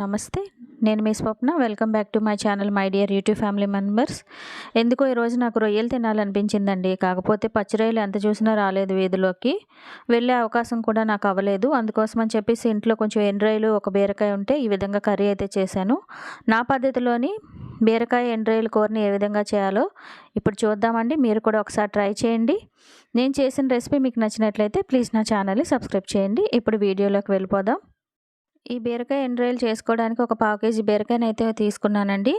నమస్తే నేను మీ Swapna. Welcome back to my channel my dear YouTube family members. ఎందుకో ఈరోజు నాకు రొయ్యలు తినాలనిపించిందండి. కాకపోతే పచ్చి రొయ్యలు ఎంత చూసినా రాలేదు వీధిలోకి. వెళ్ళే అవకాశం కూడా నాకు అవ్వలేదు. అందుకోసం అని చెప్పేసి ఇంట్లో కొంచెం ఎండ్రాయిలు ఒక బీరకాయ ఉంటే ఈ విధంగా కర్రీ అయితే చేశాను. నా పద్ధతిలోని బీరకాయ ఎండ్రాయిలు కూరని ఏ విధంగా చేయాలో ఇప్పుడు చూద్దామండి. మీరు కూడా ఒకసారి ట్రై చేయండి. నేను చేసిన రెసిపీ మీకు నచ్చినట్లయితే ప్లీజ్ నా ఛానల్ని సబ్స్క్రైబ్ చేయండి. ఇప్పుడు వీడియోలోకి వెళ్ళిపోదాం. ఈ బీరకాయ ఎండ్రాయిలు చేసుకోవడానికి ఒక పావు కేజీ బీరకాయని అయితే తీసుకున్నానండి.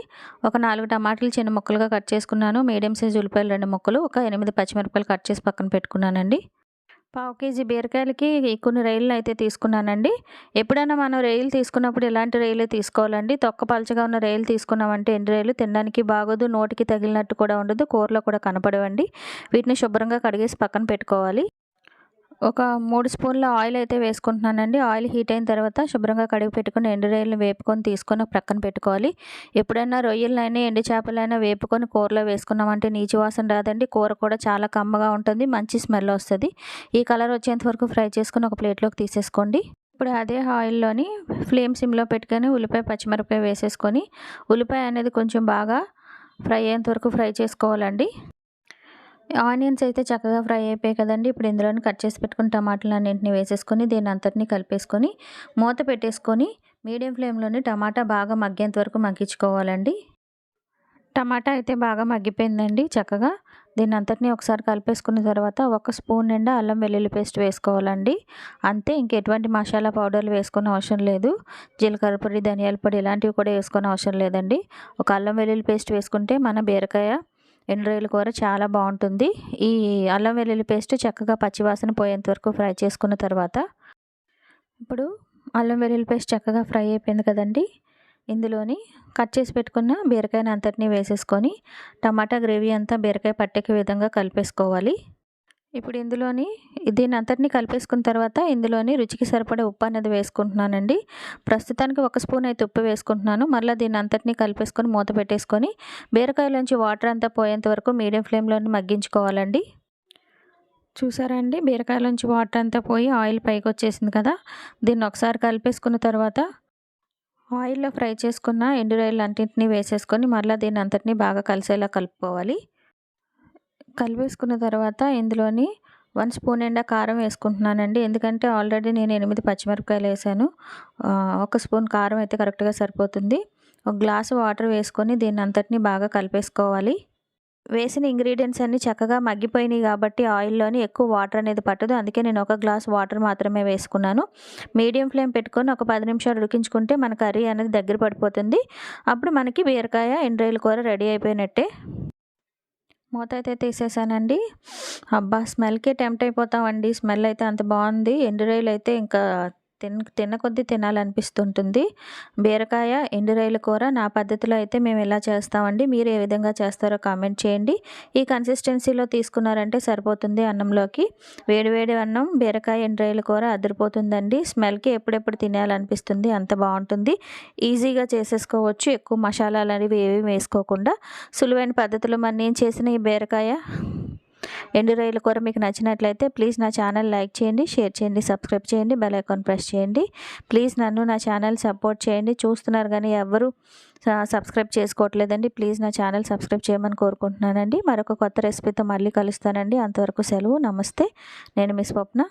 ఒక నాలుగు టమాటాలు చిన్న ముక్కలుగా కట్ చేసుకున్నాను. మీడియం సైజ్ ఉల్లిపాయలు రెండు ముక్కలు ఒక ఎనిమిది పచ్చిమిరపకాయలు కట్ చేసి పక్కన పెట్టుకున్నానండి. పావు కేజీ బీరకాయలకి కొన్ని రైళ్ళు అయితే తీసుకున్నానండి. ఎప్పుడైనా మనం రైలు తీసుకున్నప్పుడు ఇలాంటి రైలు తీసుకోవాలండి? తొక్క పలచగా ఉన్న రైలు తీసుకున్నామంటే ఎండు రైలు తినడానికి బాగోదు నోటికి తగిలినట్టు కూడా ఉండదు కూరలో కూడా కనపడవండి. వీటిని శుభ్రంగా కడిగేసి పక్కన పెట్టుకోవాలి. ఒక మూడు స్పూన్ల ఆయిల్ అయితే వేసుకుంటున్నానండి. ఆయిల్ హీట్ అయిన తర్వాత శుభ్రంగా కడిగి పెట్టుకుని ఎండు రొయ్యలను వేపుకొని తీసుకొని ప్రక్కన పెట్టుకోవాలి. ఎప్పుడైనా రొయ్యలైనా ఎండు చేపలైనా వేపుకొని కూరలో వేసుకున్నామంటే నీచు వాసన రాదండి. కూర కూడా చాలా కమ్మగా ఉంటుంది మంచి స్మెల్ వస్తుంది. ఈ కలర్ వచ్చేంత వరకు ఫ్రై చేసుకుని ఒక ప్లేట్లోకి తీసేసుకోండి. ఇప్పుడు అదే ఆయిల్లోని ఫ్లేమ్ సిమ్లో పెట్టుకొని ఉల్లిపాయ పచ్చిమిరపకాయ వేసేసుకొని ఉల్లిపాయ అనేది కొంచెం బాగా ఫ్రై అయ్యేంత వరకు ఫ్రై చేసుకోవాలండి. ఆనియన్స్ అయితే చక్కగా ఫ్రై అయిపోయాయి కదండి. ఇప్పుడు ఇందులోని కట్ చేసి పెట్టుకుని టమాటాలు అన్నింటినీ వేసేసుకొని దీని అంతటిని కలిపేసుకొని మూత పెట్టేసుకొని మీడియం ఫ్లేమ్లోని టమాటా బాగా మగ్గేంత వరకు మగ్గించుకోవాలండి. టమాటా అయితే బాగా మగ్గిపోయిందండి చక్కగా. దీని అంతటినీ ఒకసారి కలిపేసుకున్న తర్వాత ఒక స్పూన్ నిండా అల్లం వెల్లుల్లి పేస్ట్ వేసుకోవాలండి. అంతే ఇంకెటువంటి మసాలా పౌడర్లు వేసుకునే అవసరం లేదు. జీలకర్ర పొడి ధనియాల పొడి ఇలాంటివి కూడా వేసుకునే అవసరం లేదండి. ఒక అల్లం వెల్లుల్లి పేస్ట్ వేసుకుంటే మన బీరకాయ ఎండ్రాయిల కూర చాలా బాగుంటుంది. ఈ అల్లం వెల్లుల్లి పేస్ట్ చక్కగా పచ్చివాసన పోయేంత వరకు ఫ్రై చేసుకున్న తర్వాత ఇప్పుడు అల్లం వెల్లుల్లి పేస్ట్ చక్కగా ఫ్రై అయిపోయింది కదండి. ఇందులోని కట్ చేసి పెట్టుకున్న బీరకాయని అంతటినీ వేసేసుకొని టమాటా గ్రేవీ అంతా బీరకాయ పట్టేకే విధంగా కలిపేసుకోవాలి. ఇప్పుడు ఇందులోని దీన్ని అంతటిని కలిపేసుకున్న తర్వాత ఇందులోని రుచికి సరిపడే ఉప్పు అనేది వేసుకుంటున్నానండి. ప్రస్తుతానికి ఒక స్పూన్ అయితే ఉప్పు వేసుకుంటున్నాను. మళ్ళీ దీని అంతటిని కలిపేసుకొని మూత పెట్టేసుకొని బీరకాయలోంచి వాటర్ అంతా పోయేంత వరకు మీడియం ఫ్లేమ్లోని మగ్గించుకోవాలండి. చూసారా అండి? బీరకాయలోంచి వాటర్ అంతా పోయి ఆయిల్ పైకి వచ్చేసింది కదా? దీన్ని ఒకసారి కలిపేసుకున్న తర్వాత ఆయిల్లో ఫ్రై చేసుకున్న ఎండు రాయిలు అంటింటిని వేసేసుకొని మళ్ళీ దీన్ని అంతటిని బాగా కలిసేలా కలుపుకోవాలి. కలిపేసుకున్న తర్వాత ఇందులోని వన్ స్పూన్ ఎండా కారం వేసుకుంటున్నానండి. ఎందుకంటే ఆల్రెడీ నేను ఎనిమిది పచ్చిమిరపకాయలు వేసాను. ఒక స్పూన్ కారం అయితే కరెక్ట్గా సరిపోతుంది. ఒక గ్లాసు వాటర్ వేసుకొని దీన్ని అంతటిని బాగా కలిపేసుకోవాలి. వేసిన ఇంగ్రీడియంట్స్ అన్నీ చక్కగా మగ్గిపోయినాయి కాబట్టి ఆయిల్లోని ఎక్కువ వాటర్ అనేది పట్టదు. అందుకే నేను ఒక గ్లాస్ వాటర్ మాత్రమే వేసుకున్నాను. మీడియం ఫ్లేమ్ పెట్టుకొని ఒక పది నిమిషాలు ఉడికించుకుంటే మన కర్రీ అనేది దగ్గర పడిపోతుంది. అప్పుడు మనకి బీరకాయ ఎండ్రాయిల కూర రెడీ అయిపోయినట్టే. మూత అయితే తీసేసానండి. అబ్బా స్మెల్కే టెంప్ట్ అయిపోతామండి. స్మెల్ అయితే అంత బాగుంది. ఎండు అయితే ఇంకా తిన తిన్న కొద్దీ తినాలనిపిస్తుంటుంది. బీరకాయ ఎండురాయల కూర నా పద్ధతిలో అయితే మేము ఎలా చేస్తామండి? మీరు ఏ విధంగా చేస్తారో కామెంట్ చేయండి. ఈ కన్సిస్టెన్సీలో తీసుకున్నారంటే సరిపోతుంది అన్నంలోకి. వేడివేడి అన్నం బీరకాయ ఎండురాయల కూర అదిరిపోతుందండి. స్మెల్కి ఎప్పుడెప్పుడు తినాలనిపిస్తుంది అంత బాగుంటుంది. ఈజీగా చేసేసుకోవచ్చు. ఎక్కువ మసాలాలు అనేవి ఏవి వేసుకోకుండా. సులువైన పద్ధతిలో మరి నేను చేసిన ఈ బీరకాయ ఎండు రొయ్యల కూర మీకు నచ్చినట్లయితే ప్లీజ్ నా ఛానల్ లైక్ చేయండి షేర్ చేయండి సబ్స్క్రైబ్ చేయండి బెల్ ఐకాన్ ప్రెస్ చేయండి. ప్లీజ్ నన్ను నా ఛానల్ సపోర్ట్ చేయండి. చూస్తున్నారు కానీ ఎవరు సబ్స్క్రైబ్ చేసుకోవట్లేదండి. ప్లీజ్ నా ఛానల్ సబ్స్క్రైబ్ చేయమని కోరుకుంటున్నానండి. మరొక కొత్త రెసిపీతో మళ్ళీ కలుస్తానండి. అంతవరకు సెలవు నమస్తే. నేను మీ స్వప్న.